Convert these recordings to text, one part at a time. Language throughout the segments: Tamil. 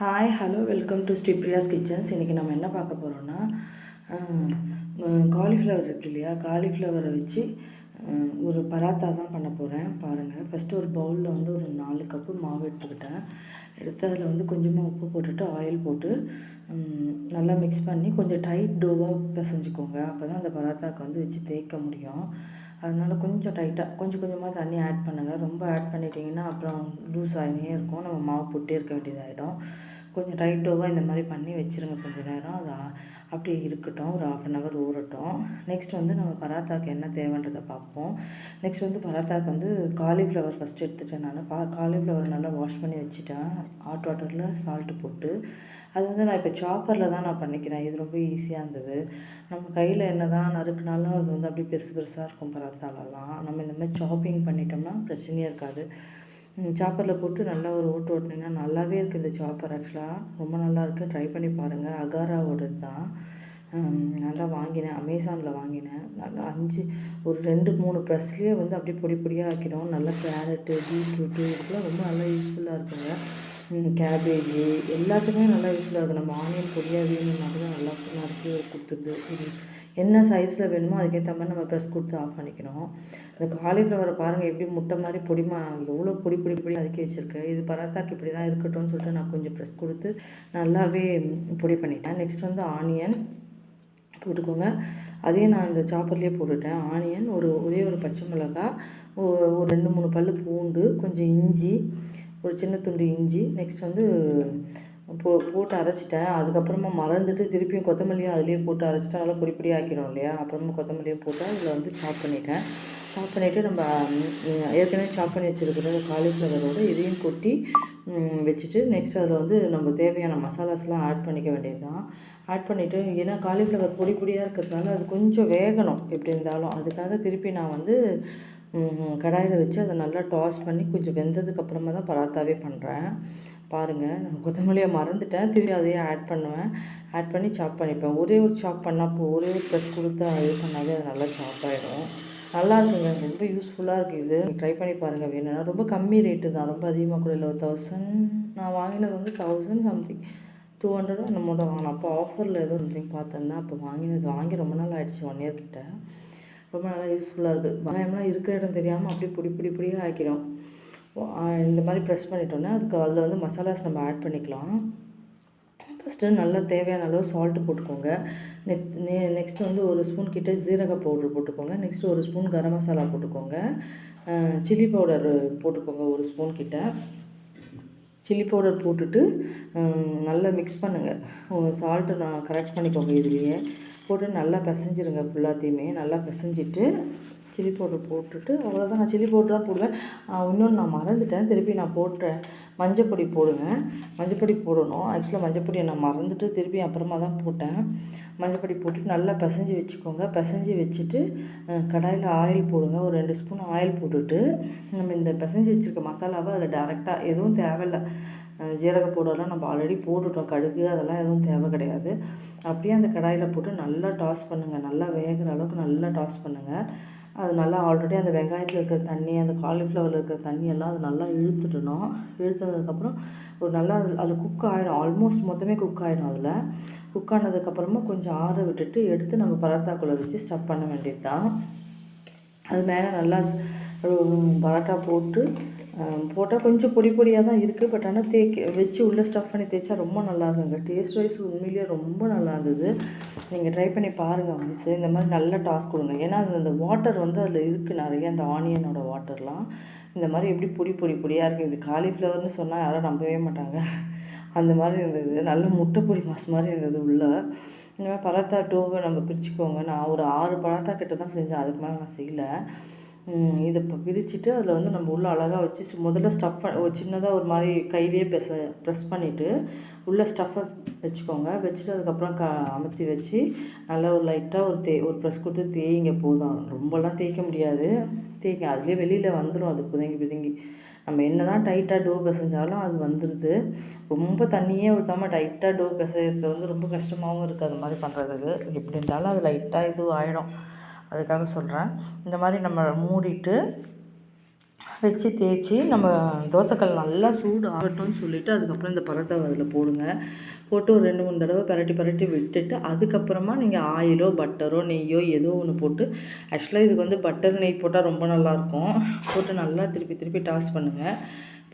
Hi hello welcome to Sri Priya's kitchens இன்றைக்கி நம்ம என்ன பார்க்க போகிறோன்னா காலிஃப்ளவர் இருக்கு இல்லையா? காலிஃப்ளவரை வச்சு ஒரு பராத்தா தான் பண்ண போகிறேன் பாருங்கள் ஃபஸ்ட்டு ஒரு பவுலில் வந்து ஒரு நாலு கப்பு மாவு எடுத்துக்கிட்டேன். எடுத்து அதில் வந்து கொஞ்சமாக உப்பு போட்டுட்டு ஆயில் போட்டு நல்லா மிக்ஸ் பண்ணி கொஞ்சம் டைட் டோவாக பிசைஞ்சிக்கோங்க. அப்போ தான் அந்த பராத்தாக்கு வந்து வச்சு தேய்க்க முடியும். அதனால் கொஞ்சம் டைட்டாக கொஞ்சம் கொஞ்சமாக தண்ணி ஆட் பண்ணுங்கள் ரொம்ப ஆட் பண்ணிட்டிங்கன்னா அப்புறம் லூஸ் ஆகினே இருக்கும். நம்ம மாவு போட்டே இருக்க வேண்டியதாகிடும் கொஞ்சம் டைட் டோவாக இந்த மாதிரி பண்ணி வச்சுருங்க கொஞ்சம் நேரம். அது அப்படியே இருக்கட்டும். ஒரு ஆஃப் அன் ஹவர் ஊறட்டும். நெக்ஸ்ட் வந்து நம்ம பராத்தாக்கு என்ன தேவைன்றதை பார்ப்போம். நெக்ஸ்ட் வந்து பராத்தாக்கு வந்து காலிஃப்ளவர் ஃபஸ்ட்டு எடுத்துட்டேன் நான். பா காலிஃப்ளவர் நல்லா வாஷ் பண்ணி வச்சுட்டேன். ஹாட் வாட்டரில் சால்ட்டு போட்டு. அது வந்து நான் இப்போ சாப்பரில் தான் நான் பண்ணிக்கிறேன். இது ரொம்ப ஈஸியாக இருந்தது. நம்ம கையில் என்ன தான் நறுக்குனாலும் அது வந்து அப்படியே பெருசு பெருசாக இருக்கும் பராத்தாலெல்லாம். நம்ம இந்த மாதிரி சாப்பிங் பண்ணிட்டோம்னா பிரச்சனையே இருக்காது. சாப்பரில் போட்டு நல்லா ஒரு ஓட்டு ஓட்டினீங்கன்னா நல்லாவே இருக்குது இந்த சாப்பர் ஆக்சுவலாக ரொம்ப நல்லா இருக்குது ட்ரை பண்ணி பாருங்கள் அகாராவோடது தான். நல்லா வாங்கினேன். அமேசானில் வாங்கினேன். நல்லா அஞ்சு ஒரு ரெண்டு மூணு ப்ரெஸ்லேயே வந்து அப்படியே பொடி பொடியாக ஆக்கிடும். நல்லா கேரட்டு பீட்ரூட்டு இதுக்கெல்லாம் ரொம்ப நல்லா யூஸ்ஃபுல்லாக இருக்குங்க. கேபேஜு எல்லாத்துக்குமே நல்லா யூஸ்ஃபுல்லாக இருக்குது நம்ம ஆனியன் பொடியாக வேணும்னா கூட நல்லா நறுக்கி கொடுத்துருது என்ன சைஸில் வேணுமோ அதுக்கேற்ற மாதிரி நம்ம ப்ரெஸ் கொடுத்து ஆஃப் பண்ணிக்கணும். இந்த காலிஃப்ளவரை பாருங்கள் எப்படி முட்டை மாதிரி பொடிமா எவ்வளோ பொடி பொடி பொடி அதுக்கே வச்சுருக்கு. இது பராத்தாக்கு இப்படி தான் இருக்கட்டும்னு சொல்லிட்டு நான் கொஞ்சம் ப்ரெஸ் கொடுத்து நல்லாவே பொடி பண்ணிட்டேன். நெக்ஸ்ட் வந்து ஆனியன் போட்டுக்கோங்க. அதையும் நான் இந்த சாப்பர்லேயே போட்டுட்டேன். ஆனியன் ஒரு ஒரே ஒரு பச்சை மிளகாய் ஒரு ரெண்டு மூணு பல் பூண்டு கொஞ்சம் இஞ்சி ஒரு சின்ன துண்டு இஞ்சி நெக்ஸ்ட் வந்து போ போட்டு அரைச்சிட்டேன். அதுக்கப்புறமா மறந்துட்டு திருப்பியும் கொத்தமல்லியும் அதுலேயே போட்டு அரைச்சிட்டா நல்லா பொடி பொடி ஆக்கிடும் இல்லையா? அப்புறமா கொத்தமல்லியும் போட்டு அதில் வந்து சாப் பண்ணிட்டேன். சாப் பண்ணிவிட்டு நம்ம ஏற்கனவே சாப் பண்ணி வச்சுருக்கிற காலிஃப்ளவரோட இதையும் கொட்டி வச்சுட்டு நெக்ஸ்ட் அதில் வந்து நம்ம தேவையான மசாலாஸ்லாம் ஆட் பண்ணிக்க வேண்டியது தான் ஆட் பண்ணிவிட்டு ஏன்னா காலிஃப்ளவர் பொடி பொடியாக இருக்கிறதுனால அது கொஞ்சம் வேகணும் எப்படி இருந்தாலும். அதுக்காக திருப்பி நான் வந்து கடாயில் வச்சு அதை நல்லா டாஸ் பண்ணி கொஞ்சம் வெந்ததுக்கு அப்புறமா தான் பராத்தாவே பண்ணுறேன் பாருங்கள் நான் கொத்தமல்லியை மறந்துட்டேன். திரும்பி அதையே ஆட் பண்ணுவேன். ஆட் பண்ணி சாப் பண்ணிப்பேன். ஒரே ஒரு சாப் பண்ணால் போ ஒரே ஒரு ப்ரெஸ் கொடுத்து இது பண்ணாவே அது நல்லா சாப் ஆகிடும் நல்லா இருக்குங்க. ரொம்ப யூஸ்ஃபுல்லாக இருக்குது இது. ட்ரை பண்ணி பாருங்கள் வேணும்னா ரொம்ப கம்மி ரேட்டு தான். ரொம்ப அதிகமாக கூட இல்லை. ஒரு தௌசண்ட் நான் வாங்கினது வந்து தௌசண்ட் சம்திங் டூ ஹண்ட்ரடோ என்னமோ தான் வாங்கினேன். அப்போ ஆஃபரில் ஏதோ சம்திங் பார்த்தேன்னா அப்போ வாங்கினது வாங்கி ரொம்ப நாள் ஆயிடுச்சு ஒன் இயர் கிட்ட. ரொம்ப நல்லா யூஸ்ஃபுல்லாக இருக்குது வெங்காயம்லாம் இருக்கிற இடம் தெரியாமல் அப்படியே பொடி பொடி பொடியாக ஆக்கிடும். இந்த மாதிரி ப்ரெஸ் பண்ணிட்டோன்னா அதுக்கு அதில் வந்து மசாலாஸ் நம்ம ஆட் பண்ணிக்கலாம். ஃபஸ்ட்டு நல்லா தேவையான அளவு சால்ட்டு போட்டுக்கோங்க. நெக்ஸ்ட் நெ நெக்ஸ்ட் வந்து ஒரு ஸ்பூன் கிட்டே ஜீரக பவுட்ரு போட்டுக்கோங்க. நெக்ஸ்ட்டு ஒரு ஸ்பூன் கரம் மசாலா போட்டுக்கோங்க. சில்லி பவுடர் போட்டுக்கோங்க ஒரு ஸ்பூன் கிட்ட. சில்லி பவுடர் போட்டுட்டு நல்லா மிக்ஸ் பண்ணுங்கள் சால்ட்டு நான் கரெக்ட் பண்ணிக்கோங்க இதுலேயே. போட்டு நல்லா பிசைஞ்சிருங்க ஃபுல்லாத்தையுமே நல்லா பிசைஞ்சிட்டு சில்லி பவுடர் போட்டுட்டு அவ்வளோதான் நான் சில்லி பவுடர் தான் போடுவேன். இன்னொன்று நான் மறந்துட்டேன். திருப்பி நான் போட்டேன் மஞ்சப்பொடி போடுங்க. மஞ்சப்பொடி போடணும். ஆக்சுவலாக மஞ்சப்பொடியை நான் மறந்துட்டு திருப்பி அப்புறமா தான் போட்டேன். மஞ்சப்பொடி போட்டுட்டு நல்லா பிசைஞ்சு வச்சுக்கோங்க. பிசைஞ்சு வச்சுட்டு கடாயில் ஆயில் போடுங்க. ஒரு ரெண்டு ஸ்பூன் ஆயில் போட்டுட்டு நம்ம இந்த பிசைஞ்சு வச்சுருக்க மசாலாவை அதில் டேரெக்டாக எதுவும் தேவையில்ல. ஜீரக பவுடர்லாம் நம்ம ஆல்ரெடி போட்டுட்டோம். கடுகு அதெல்லாம் எதுவும் தேவை கிடையாது. அப்படியே அந்த கடாயில் போட்டு நல்லா டாஸ் பண்ணுங்கள் நல்லா வேகிற அளவுக்கு நல்லா டாஸ் பண்ணுங்கள் அது நல்லா ஆல்ரெடி அந்த வெங்காயத்தில் இருக்கிற தண்ணி அந்த காலிஃப்ளவரில் இருக்கிற தண்ணி எல்லாம் அது நல்லா இழுத்துட்டணும். இழுத்ததுக்கப்புறம் ஒரு நல்லா அது அது குக் ஆகிடும் ஆல்மோஸ்ட் மொத்தமே குக் ஆகிடும் அதில். குக் ஆனதுக்கப்புறமா கொஞ்சம் ஆற விட்டுட்டு எடுத்து நம்ம பரோட்டாக்குள்ளே வச்சு ஸ்டப் பண்ண வேண்டியது தான் அது மேலே நல்லா பரோட்டா போட்டு போட்டால் கொஞ்சம் பொடி பொடியாக தான் இருக்குது பட் ஆனால் தேய்க்க வச்சு உள்ளே ஸ்டஃப் பண்ணி தேய்ச்சா ரொம்ப நல்லா இருக்குங்க. டேஸ்ட் வைஸ் உண்மையிலேயே ரொம்ப நல்லா இருந்தது. நீங்கள் ட்ரை பண்ணி பாருங்கள் மிஸ் இந்த மாதிரி நல்ல டாஸ்க் கொடுங்க. ஏன்னா அது அந்த வாட்டர் வந்து அதில் இருக்குது நிறைய அந்த ஆனியனோட வாட்டர்லாம் இந்த மாதிரி எப்படி பொடி பொடி பொடியாக இருக்குது இது காலிஃப்ளவர்னு சொன்னால் யாரும் நம்பவே மாட்டாங்க. அந்த மாதிரி இருந்தது. நல்ல முட்டை பொடி மாஸ் மாதிரி இருந்தது உள்ளே. இந்த மாதிரி பரோட்டா டோவை நம்ம பிரிச்சுக்கோங்க. நான் ஒரு ஆறு பரோட்டா கிட்ட தான் செஞ்சேன். அதுக்கு மேலே நான் செய்யலை. இதை இப்போ பிரிச்சுட்டு அதில் வந்து நம்ம உள்ளே அழகாக வச்சு முதல்ல ஸ்டஃப் ஒரு சின்னதாக ஒரு மாதிரி கையிலேயே பெச ப்ரெஸ் பண்ணிவிட்டு உள்ளே ஸ்டஃப்பை வச்சுக்கோங்க. வச்சுட்டு அதுக்கப்புறம் க அமுத்தி வச்சு நல்லா ஒரு லைட்டாக ஒரு தே ஒரு ப்ரெஸ் கொடுத்து தேய்ங்க போதும். ரொம்பலாம் தேய்க்க முடியாது. தேய்க்க அதுலேயே வெளியில் வந்துடும் அது புதுங்கி புதுங்கி. நம்ம என்ன தான் டைட்டாக டோ பிசைஞ்சாலும் அது வந்துடுது ரொம்ப தண்ணியே ஊற்றாமல் டைட்டாக டோ பிசைறது வந்து ரொம்ப கஷ்டமாகவும் இருக்குது அது மாதிரி பண்ணுறதுக்கு எப்படி இருந்தாலும் அது லைட்டாக இது ஆகிடும் அதுக்காக சொல்கிறேன் இந்த மாதிரி நம்ம மூடிட்டு வச்சு தேய்ச்சி நம்ம தோசைக்கல் நல்லா சூடு ஆகட்டும்னு சொல்லிவிட்டு அதுக்கப்புறம் இந்த பரோட்டாவை அதில் போடுங்க. போட்டு ஒரு ரெண்டு மூணு தடவை பரட்டி பரட்டி விட்டுட்டு அதுக்கப்புறமா நீங்கள் ஆயிலோ பட்டரோ நெய்யோ ஏதோ ஒன்று போட்டு ஆக்சுவலாக இதுக்கு வந்து பட்டர் நெய் போட்டால் ரொம்ப நல்லாயிருக்கும் போட்டு நல்லா திருப்பி திருப்பி டாஸ் பண்ணுங்கள்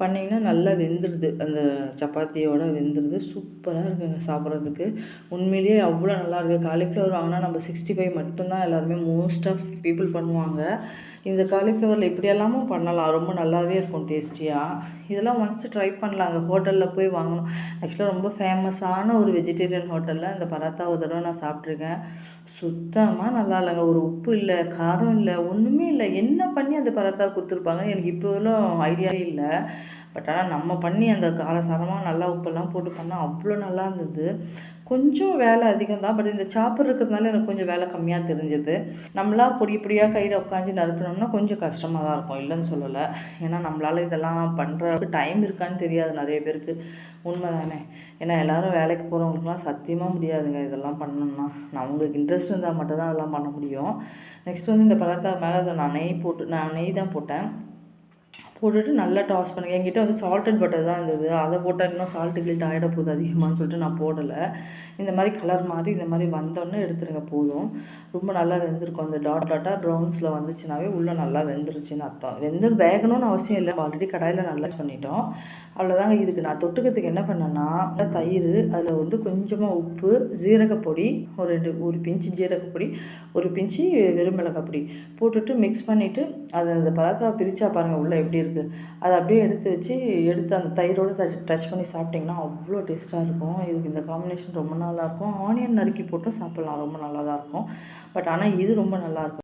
பண்ணிங்கன்னா நல்லா வெந்துடுது அந்த சப்பாத்தியோட வெந்துடுது சூப்பராக இருக்குங்க சாப்பிட்றதுக்கு. உண்மையிலேயே அவ்வளோ நல்லா இருக்குது காலிஃப்ளவர் வாங்கினா நம்ம சிக்ஸ்டி ஃபைவ் மட்டும்தான் எல்லாருமே மோஸ்ட் ஆஃப் பீப்புள் பண்ணுவாங்க. இந்த காலிஃப்ளவரில் இப்படியெல்லாமும் பண்ணலாம். ரொம்ப நல்லாவே இருக்கும் டேஸ்டியாக இதெல்லாம் ஒன்ஸ் ட்ரை பண்ணலாங்க. ஹோட்டலில் போய் வாங்கணும். ஆக்சுவலாக ரொம்ப ஃபேமஸான ஒரு வெஜிடேரியன் ஹோட்டலில் இந்த பராத்தா ஒரு தடவை நான் சாப்பிட்ருக்கேன் சுத்தமாக நல்லா இல்லைங்க. ஒரு உப்பு இல்லை காரம் இல்லை ஒன்றுமே இல்லை. என்ன பண்ணி அந்த பராத்தா கொடுத்துருப்பாங்க? எனக்கு இப்போ ஐடியாவே இல்லை. பட் ஆனால் நம்ம பண்ணி அந்த காரசாரமாக நல்லா உப்பெல்லாம் போட்டு பண்ணால் அவ்வளோ நல்லா இருந்தது. கொஞ்சம் வேலை அதிகம் தான். பட் இந்த சாப்பர் இருக்கிறதுனால எனக்கு கொஞ்சம் வேலை கம்மியாக தெரிஞ்சது. நம்மளா பொடி பொடியாக கையில் உட்காந்து நறுக்கணும்னா கொஞ்சம் கஷ்டமாக தான் இருக்கும். இல்லைன்னு சொல்லலை. ஏன்னா நம்மளால் இதெல்லாம் பண்ணுறதுக்கு டைம் இருக்கான்னு தெரியாது நிறைய பேருக்கு. உண்மை தானே ஏன்னா எல்லோரும் வேலைக்கு போகிறவங்களுக்குலாம் சத்தியமாக முடியாதுங்க இதெல்லாம் பண்ணணும்னா. நான் உங்களுக்கு இன்ட்ரெஸ்ட் இருந்தால் மட்டும்தான் அதெல்லாம் பண்ண முடியும். நெக்ஸ்ட் வந்து இந்த பழத்தை மேலே நான் நெய் போட்டு நான் நெய் தான் போட்டேன். போட்டுட்டு நல்லா டாஸ் பண்ணுங்கள் என்கிட்ட வந்து சால்டட் பட்டர் தான் இருந்தது. அதை போட்டால் இன்னும் சால்ட்டு கில்ட் ஆகிட போகுது அதிகமானு சொல்லிட்டு நான் போடலை. இந்த மாதிரி கலர் மாதிரி இந்த மாதிரி வந்தோடனே எடுத்துருங்க போதும். ரொம்ப நல்லா வெந்திருக்கும். அந்த டாட் டாட்டாக ப்ரௌன்ஸில் வந்துச்சுனாவே உள்ளே நல்லா வெந்துருச்சுன்னு அர்த்தம். வெந்து வேகணும்னு அவசியம் இல்லை. ஆல்ரெடி கடாயில் நல்லா பண்ணிட்டோம். அவ்வளோதாங்க இதுக்கு நான் தொட்டுக்கிறதுக்கு என்ன பண்ணேன்னா தயிர் அதில் வந்து கொஞ்சமாக உப்பு ஜீரகப்பொடி ஒரு ரெண்டு ஒரு பிஞ்சு ஜீரகப்பொடி ஒரு பிஞ்சு வெறும் மிளகாய் பொடி போட்டுட்டு மிக்ஸ் பண்ணிவிட்டு அதை அந்த பழத்தை பிரித்தா பாருங்கள் உள்ளே எப்படி இருக்குது அதை அப்படியே எடுத்து வச்சு எடுத்து அந்த தயிரோடு டச் டச் பண்ணி சாப்பிட்டிங்கன்னா அவ்வளோ டேஸ்ட்டாக இருக்கும். இதுக்கு இந்த காம்பினேஷன் ரொம்ப நல்லாயிருக்கும் ஆனியன் நறுக்கி போட்டும் சாப்பிட்லாம். ரொம்ப நல்லா தான் இருக்கும். பட் ஆனால் இது ரொம்ப நல்லாயிருக்கும்